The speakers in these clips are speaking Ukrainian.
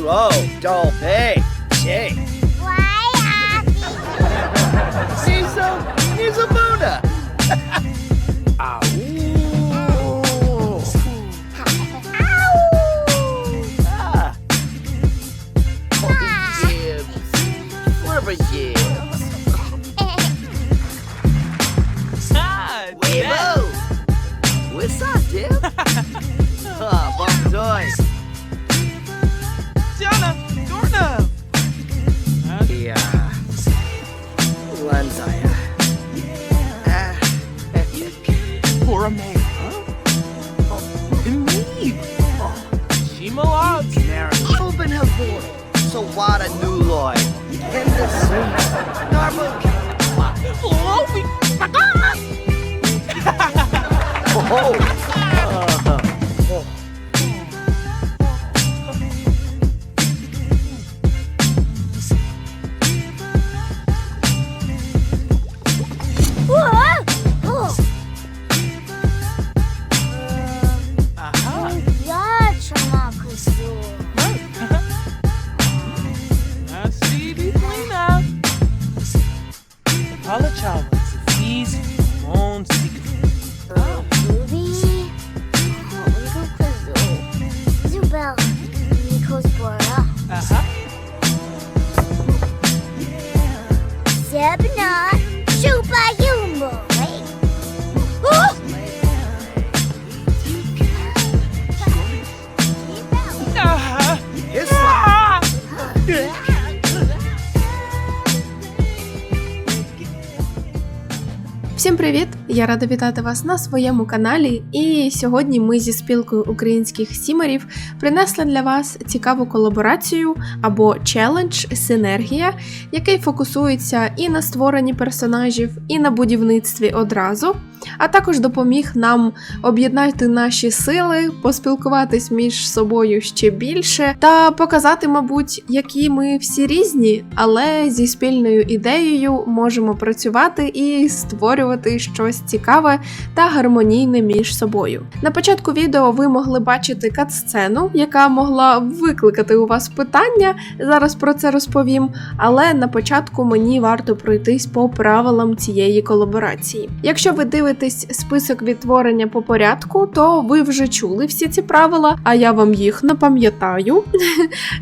too old. Don't. Hey. Why, Abby? She's a, she's a Buddha. Yeah. Я рада вітати вас на своєму каналі. І сьогодні ми зі спілкою українських сімерів принесли для вас цікаву колаборацію або челендж Синергія, який фокусується і на створенні персонажів, і на будівництві одразу, а також допоміг нам об'єднати наші сили, поспілкуватись між собою ще більше та показати, мабуть, які ми всі різні, але зі спільною ідеєю можемо працювати і створювати щось цікаве та гармонійне між собою. На початку відео ви могли бачити кат-сцену, яка могла викликати у вас питання. Зараз про це розповім. Але на початку мені варто пройтись по правилам цієї колаборації. Якщо ви дивитесь список відтворення по порядку, то ви вже чули всі ці правила, а я вам їх напам'ятаю.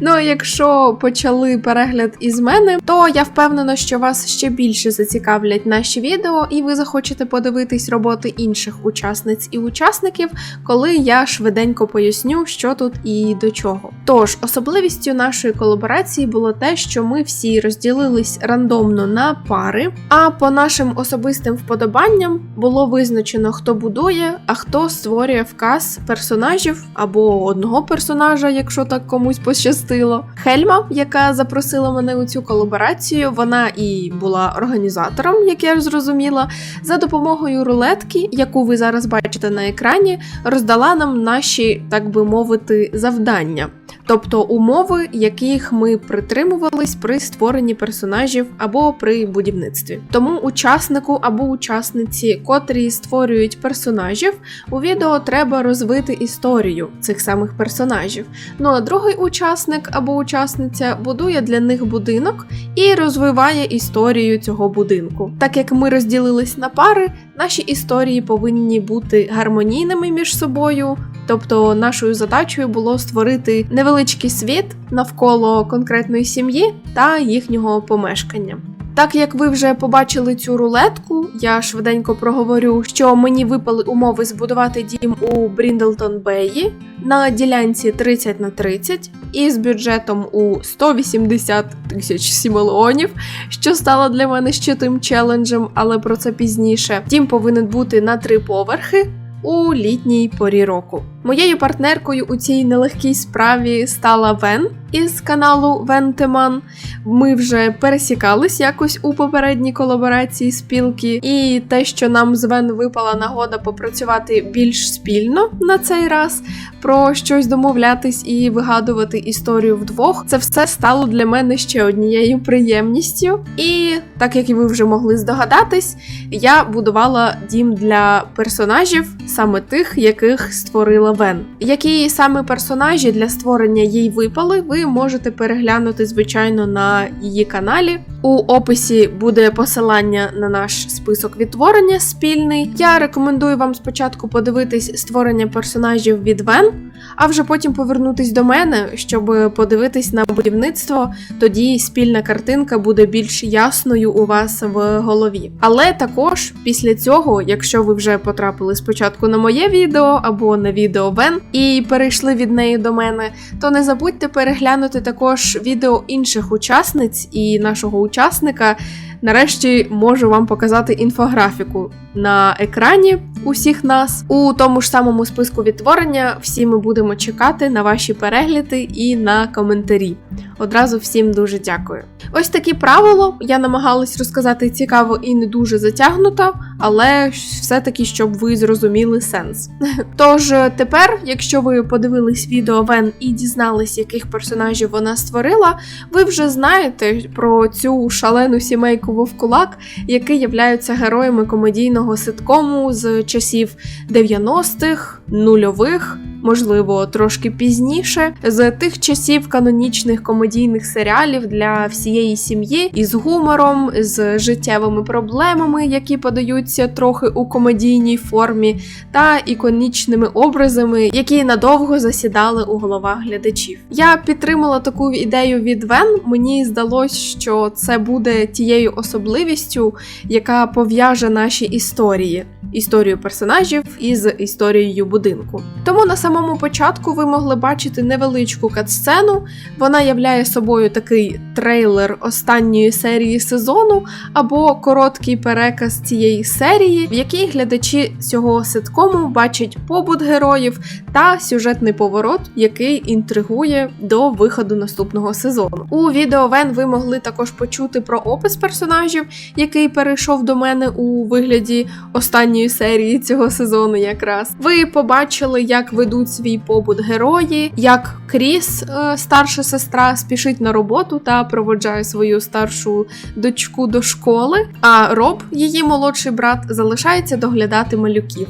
Ну а якщо почали перегляд із мене, то я впевнена, що вас ще більше зацікавлять наші відео, і ви захочете подивитись роботи інших учасниць і учасників, коли я швиденько поясню, що тут і до чого. Тож, особливістю нашої колаборації було те, що ми всі розділились рандомно на пари, а по нашим особистим вподобанням було було визначено, хто будує, а хто створює вказ персонажів або одного персонажа, якщо так комусь пощастило. Хельма, яка запросила мене у цю колаборацію, вона і була організатором, як я зрозуміла. За допомогою рулетки, яку ви зараз бачите на екрані, роздала нам наші, так би мовити, завдання. Тобто умови, яких ми притримувались при створенні персонажів або при будівництві. Тому учаснику або учасниці, котрі створюють персонажів, у відео треба розвити історію цих самих персонажів. Ну а другий учасник або учасниця будує для них будинок і розвиває історію цього будинку. Так як ми розділились на пари, наші історії повинні бути гармонійними між собою. Тобто нашою задачею було створити невеличкий світ навколо конкретної сім'ї та їхнього помешкання. Так як ви вже побачили цю рулетку, я швиденько проговорю, що мені випали умови збудувати дім у Бріндлтон Беї на ділянці 30 на 30 і з бюджетом у 180 тисяч сімелеонів, що стало для мене ще тим челенджем, але про це пізніше. Дім повинен бути на три поверхи у літній порі року. Моєю партнеркою у цій нелегкій справі стала Вен із каналу Вентеман. Ми вже пересікались якось у попередній колаборації спілки, і те, що нам з Вен випала нагода попрацювати більш спільно на цей раз, про щось домовлятись і вигадувати історію вдвох, це все стало для мене ще однією приємністю. І так як ви вже могли здогадатись, я будувала дім для персонажів, саме тих, яких створила Вен. Які саме персонажі для створення їй випали, ви можете переглянути, звичайно, на її каналі. У описі буде посилання на наш список відтворення спільний. Я рекомендую вам спочатку подивитись створення персонажів від Вен, а вже потім повернутись до мене, щоб подивитись на будівництво. Тоді спільна картинка буде більш ясною у вас в голові. Але також після цього, якщо ви вже потрапили спочатку на моє відео або на відео Вен і перейшли від неї до мене, то не забудьте переглянути також відео інших учасниць і нашого учасника. Нарешті можу вам показати інфографіку на екрані усіх нас. У тому ж самому списку відтворення всі ми будемо чекати на ваші перегляди і на коментарі. Одразу всім дуже дякую. Ось такі правило. Я намагалась розказати цікаво і не дуже затягнуто, але все-таки, щоб ви зрозуміли сенс. Тож тепер, якщо ви подивились відео Вен і дізнались, яких персонажів вона створила, ви вже знаєте про цю шалену сімейку Вовкулак, які являються героями комедійного ситкому з часів 90-х, нульових. Можливо, трошки пізніше, з тих часів канонічних комедійних серіалів для всієї сім'ї, із гумором, з життєвими проблемами, які подаються трохи у комедійній формі, та іконічними образами, які надовго засідали у головах глядачів. Я підтримала таку ідею від Вен. Мені здалось, що це буде тією особливістю, яка пов'яже наші історії, історію персонажів із історією будинку. Тому на самому початку ви могли бачити невеличку катсцену. Вона являє собою такий трейлер останньої серії сезону або короткий переказ цієї серії, в якій глядачі цього ситкому бачать побут героїв та сюжетний поворот, який інтригує до виходу наступного сезону. У відео Вен ви могли також почути про опис персонажів, який перейшов до мене у вигляді останньої серії цього сезону. Якраз ви побачили, як ведуть свій побут герої, як Кріс, е, старша сестра, спішить на роботу та проводжає свою старшу дочку до школи. А Роб, її молодший брат, залишається доглядати малюків.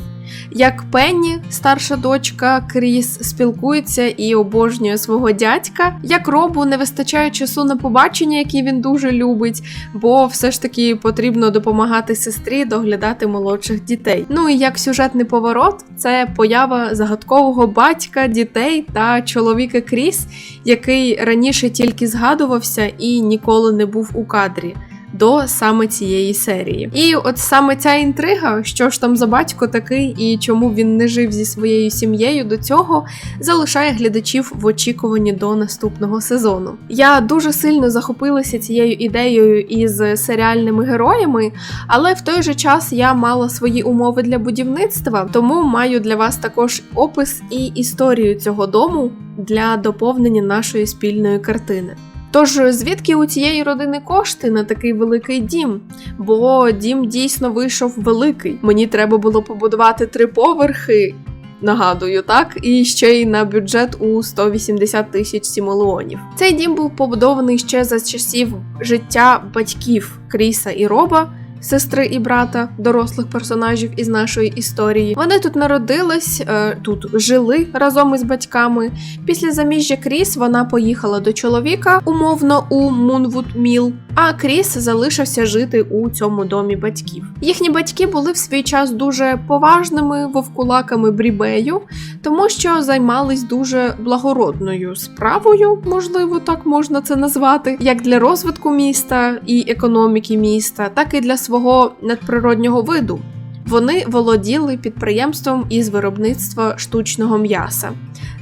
Як Пенні, старша дочка Кріс, спілкується і обожнює свого дядька, як Робу не вистачає часу на побачення, які він дуже любить, бо все ж таки потрібно допомагати сестрі доглядати молодших дітей. Ну і як сюжетний поворот, це поява загадкового батька, дітей та чоловіка Кріс, який раніше тільки згадувався і ніколи не був у кадрі. До саме цієї серії. І от саме ця інтрига, що ж там за батько такий і чому він не жив зі своєю сім'єю до цього, залишає глядачів в очікуванні до наступного сезону. Я дуже сильно захопилася цією ідеєю із серіальними героями, але в той же час я мала свої умови для будівництва, тому маю для вас також опис і історію цього дому для доповнення нашої спільної картини. Тож звідки у цієї родини кошти на такий великий дім? Бо дім дійсно вийшов великий. Мені треба було побудувати три поверхи. Нагадую, так, і ще й на бюджет у 180 тисяч сімолеонів. Цей дім був побудований ще за часів життя батьків Кріса і Роба, сестри і брата, дорослих персонажів із нашої історії. Вони тут народились, е, тут жили разом із батьками. Після заміжжя Кріс вона поїхала до чоловіка, умовно у Мунвуд Міл. А Кріс залишився жити у цьому домі батьків. Їхні батьки були в свій час дуже поважними вовкулаками брібею, тому що займались дуже благородною справою, можливо, так можна це назвати, як для розвитку міста і економіки міста, так і для свого надприроднього виду. Вони володіли підприємством із виробництва штучного м'яса.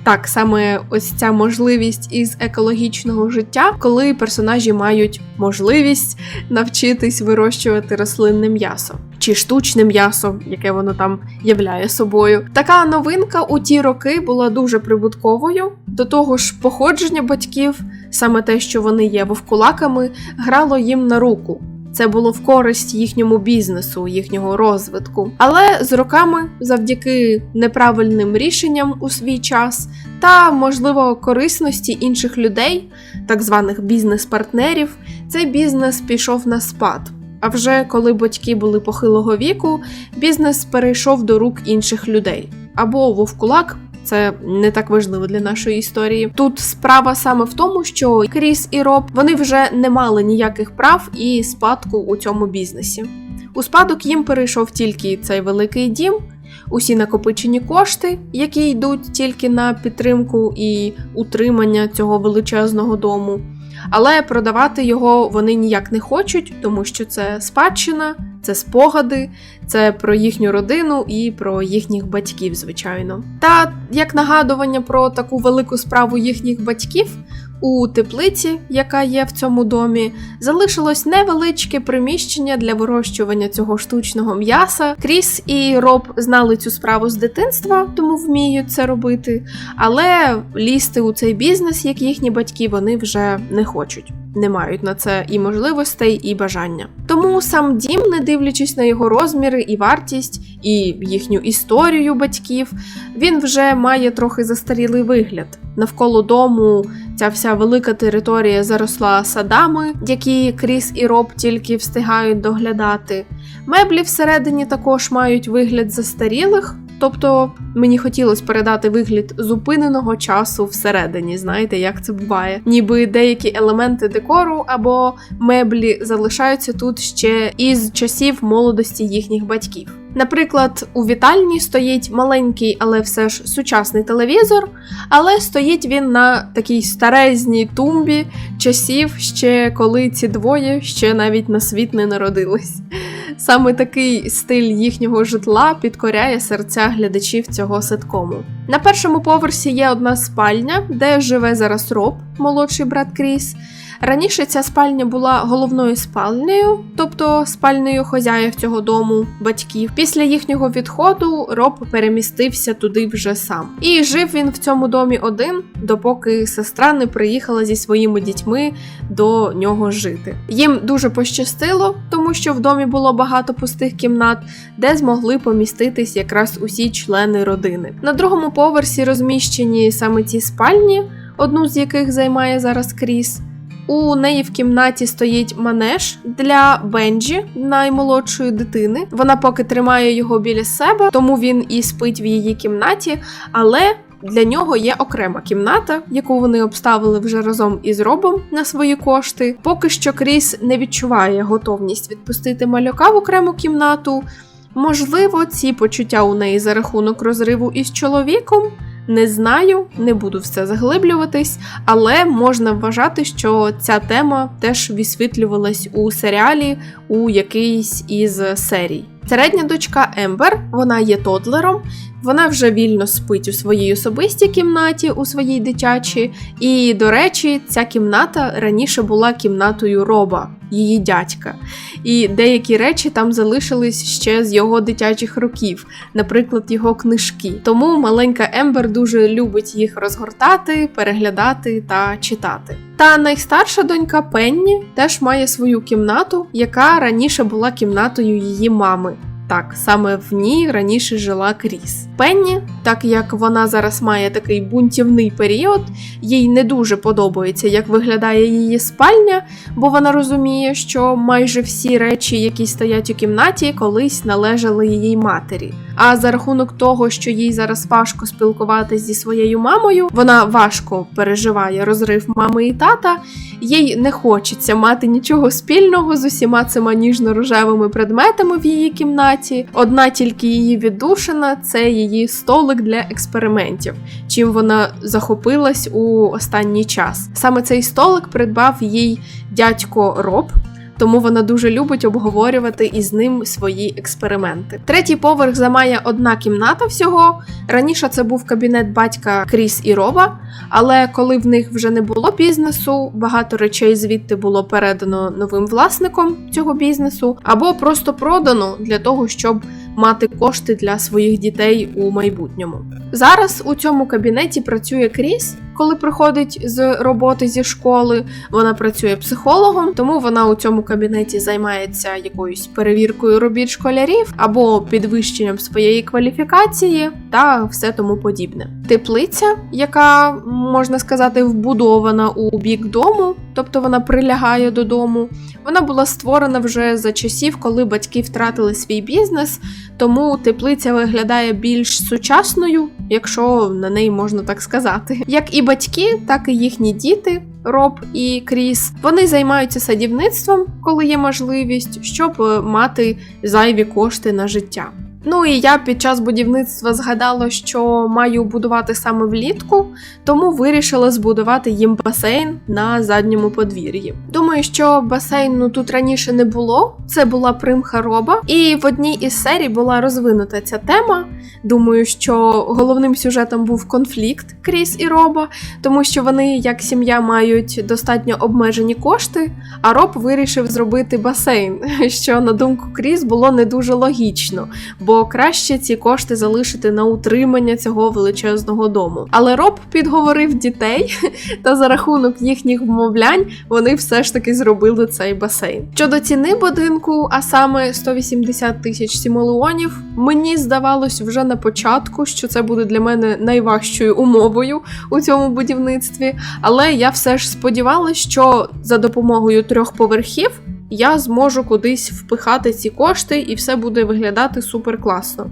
Так, саме ось ця можливість із екологічного життя, коли персонажі мають можливість навчитись вирощувати рослинне м'ясо чи штучне м'ясо, яке воно там являє собою. Така новинка у ті роки була дуже прибутковою. До того ж, походження батьків, саме те, що вони є вовкулаками, грало їм на руку. Це було в користь їхньому бізнесу, їхнього розвитку. Але з роками, завдяки неправильним рішенням у свій час та, можливо, корисності інших людей, так званих бізнес-партнерів, цей бізнес пішов на спад. А вже коли батьки були похилого віку, бізнес перейшов до рук інших людей. Або вовкулак це не так важливо для нашої історії. Тут справа саме в тому, що Кріс і Роб вони вже не мали ніяких прав і спадку у цьому бізнесі. У спадок їм перейшов тільки цей великий дім, усі накопичені кошти, які йдуть тільки на підтримку і утримання цього величезного дому. Але продавати його вони ніяк не хочуть, тому що це спадщина, це спогади, це про їхню родину і про їхніх батьків, звичайно. Та як нагадування про таку велику справу їхніх батьків. У теплиці, яка є в цьому домі, залишилось невеличке приміщення для вирощування цього штучного м'яса. Кріс і Роб знали цю справу з дитинства, тому вміють це робити. Але лізти у цей бізнес, як їхні батьки, вони вже не хочуть. Не мають на це і можливостей, і бажання. Тому сам дім, не дивлячись на його розміри і вартість, і їхню історію батьків, він вже має трохи застарілий вигляд. Навколо дому ця вся велика територія заросла садами, які Кріс і Роб тільки встигають доглядати. Меблі всередині також мають вигляд застарілих. Тобто мені хотілося передати вигляд зупиненого часу всередині, знаєте, як це буває. Ніби деякі елементи декору або меблі залишаються тут ще із часів молодості їхніх батьків. Наприклад, у вітальні стоїть маленький, але все ж сучасний телевізор, але стоїть він на такій старезній тумбі часів, ще коли ці двоє ще навіть на світ не народились. Саме такий стиль їхнього житла підкоряє серця глядачів цього ситкому. На першому поверсі є одна спальня, де живе зараз Роб, молодший брат Кріс. Раніше ця спальня була головною спальнею, тобто спальнею хозяїв цього дому, батьків. Після їхнього відходу Роб перемістився туди вже сам. І жив він в цьому домі один, допоки сестра не приїхала зі своїми дітьми до нього жити. Їм дуже пощастило, тому що в домі було багато пустих кімнат, де змогли поміститись якраз усі члени родини. На другому поверсі розміщені саме ці спальні, одну з яких займає зараз Кріс. У неї в кімнаті стоїть манеж для Бенджі, наймолодшої дитини. Вона поки тримає його біля себе, тому він і спить в її кімнаті, але. Для нього є окрема кімната, яку вони обставили вже разом із Робом на свої кошти. Поки що Кріс не відчуває готовність відпустити малюка в окрему кімнату. Можливо, ці почуття у неї за рахунок розриву із чоловіком, Не знаю, не буду в це заглиблюватись, але можна вважати, що ця тема теж висвітлювалась у серіалі у якийсь із серій. Середня дочка Ембер, вона є тодлером, вона вже вільно спить у своїй особистій кімнаті, у своїй дитячій. І, до речі, ця кімната раніше була кімнатою Роба, її дядька. І деякі речі там залишились ще з його дитячих років, наприклад, його книжки. Тому маленька Ембер дуже любить їх розгортати, переглядати та читати. Та найстарша донька Пенні теж має свою кімнату, яка раніше була кімнатою її мами. Так, саме в ній раніше жила Кріс. Пенні, так як вона зараз має такий бунтівний період, їй не дуже подобається, як виглядає її спальня, бо вона розуміє, що майже всі речі, які стоять у кімнаті, колись належали її матері. А за рахунок того, що їй зараз важко спілкуватися зі своєю мамою, вона важко переживає розрив мами і тата. Їй не хочеться мати нічого спільного з усіма цими ніжно-рожевими предметами в її кімнаті. Одна тільки її віддушина це її столик для експериментів, чим вона захопилась у останній час. Саме цей столик придбав їй дядько Роб. Тому вона дуже любить обговорювати із ним свої експерименти. Третій поверх займає одна кімната всього. Раніше це був кабінет батька Кріс і Роба, але коли в них вже не було бізнесу, багато речей звідти було передано новим власником цього бізнесу, або просто продано для того, щоб мати кошти для своїх дітей у майбутньому. Зараз у цьому кабінеті працює Кріс. Коли приходить з роботи зі школи, вона працює психологом, тому вона у цьому кабінеті займається якоюсь перевіркою робіт школярів або підвищенням своєї кваліфікації та все тому подібне. Теплиця, яка можна сказати вбудована у бік дому, тобто вона прилягає до дому, вона була створена вже за часів, коли батьки втратили свій бізнес, тому теплиця виглядає більш сучасною, якщо на неї можна так сказати. Як і батьки, так і їхні діти. Роб і Кріс, вони займаються садівництвом, коли є можливість, щоб е, мати зайві кошти на життя. Ну і я під час будівництва згадала, що маю будувати саме влітку, тому вирішила збудувати їм басейн на задньому подвір'ї. Думаю, що басейну тут раніше не було. Це була примха роба, і в одній із серій була розвинута ця тема. Думаю, що головним сюжетом був конфлікт Кріс і Роба, тому що вони, як сім'я, мають достатньо обмежені кошти, а Роб вирішив зробити басейн, що на думку Кріс було не дуже логічно, бо краще ці кошти залишити на утримання цього величезного дому. Але Роб підговорив дітей, та за рахунок їхніх вмовлянь вони все ж таки зробили цей басейн. Щодо ціни будинку, а саме 180 тисяч сімолеонів, мені здавалось вже на початку, що це буде для мене найважчою умовою у цьому будівництві. Але я все ж сподівалася, що за допомогою трьох поверхів я зможу кудись впихати ці кошти, і все буде виглядати супер класно.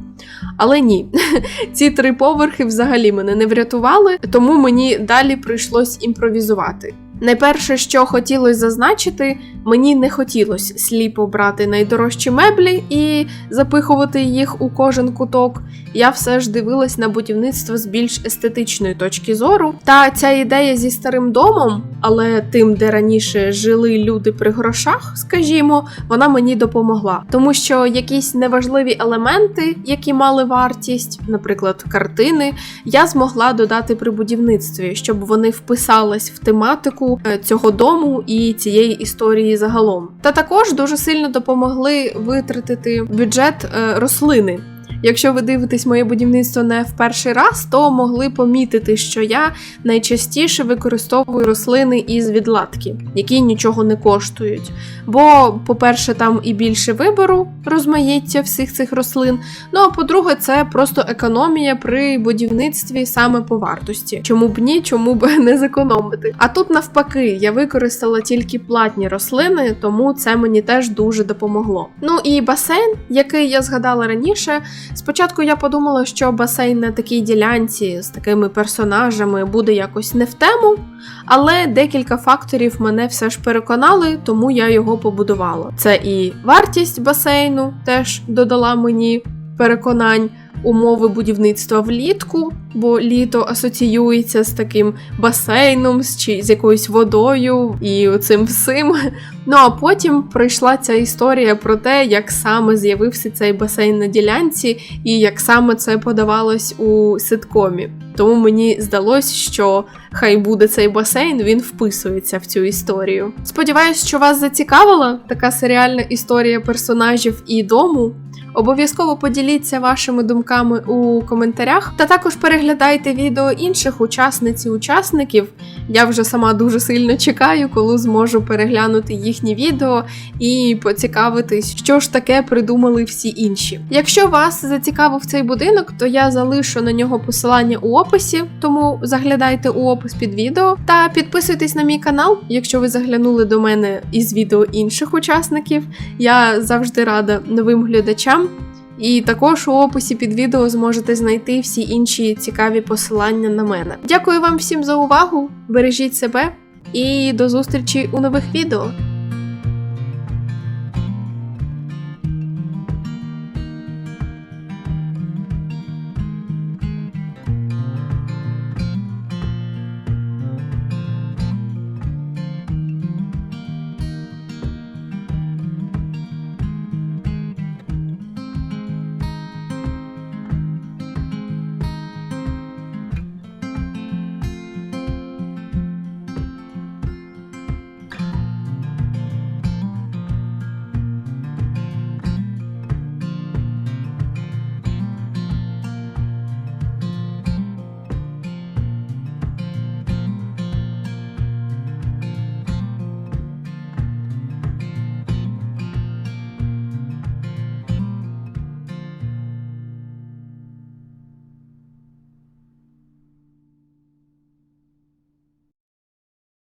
Але ні, ці три поверхи взагалі мене не врятували, тому мені далі прийшлось імпровізувати. Найперше, що хотілося зазначити, мені не хотілося сліпо брати найдорожчі меблі і запихувати їх у кожен куток. Я все ж дивилась на будівництво з більш естетичної точки зору. Та ця ідея зі старим домом, але тим, де раніше жили люди при грошах, скажімо, вона мені допомогла. Тому що якісь неважливі елементи, які мали вартість, наприклад, картини, я змогла додати при будівництві, щоб вони вписались в тематику е, цього дому і цієї історії загалом. Та також дуже сильно допомогли витратити бюджет е, рослини. Якщо ви дивитесь моє будівництво не в перший раз, то могли помітити, що я найчастіше використовую рослини із відладки, які нічого не коштують. Бо, по-перше, там і більше вибору розмаїття всіх цих рослин. Ну а по-друге, це просто економія при будівництві саме по вартості. Чому б ні, чому б не зекономити? А тут навпаки, я використала тільки платні рослини, тому це мені теж дуже допомогло. Ну і басейн, який я згадала раніше. Спочатку я подумала, що басейн на такій ділянці з такими персонажами буде якось не в тему, але декілька факторів мене все ж переконали, тому я його побудувала. Це і вартість басейну теж додала мені переконань. умови будівництва влітку, бо літо асоціюється з таким басейном, з, чи з якоюсь водою і цим всім. Ну а потім прийшла ця історія про те, як саме з'явився цей басейн на ділянці, і як саме це подавалось у ситкомі. Тому мені здалось, що хай буде цей басейн, він вписується в цю історію. Сподіваюсь, що вас зацікавила така серіальна історія персонажів і дому. Обов'язково поділіться вашими думками у коментарях, та також переглядайте відео інших учасниць і учасників. Я вже сама дуже сильно чекаю, коли зможу переглянути їхні відео і поцікавитись, що ж таке придумали всі інші. Якщо вас зацікавив цей будинок, то я залишу на нього посилання у описі, тому заглядайте у опис під відео та підписуйтесь на мій канал, якщо ви заглянули до мене із відео інших учасників. Я завжди рада новим глядачам. І також у описі під відео зможете знайти всі інші цікаві посилання на мене. Дякую вам всім за увагу! Бережіть себе і до зустрічі у нових відео!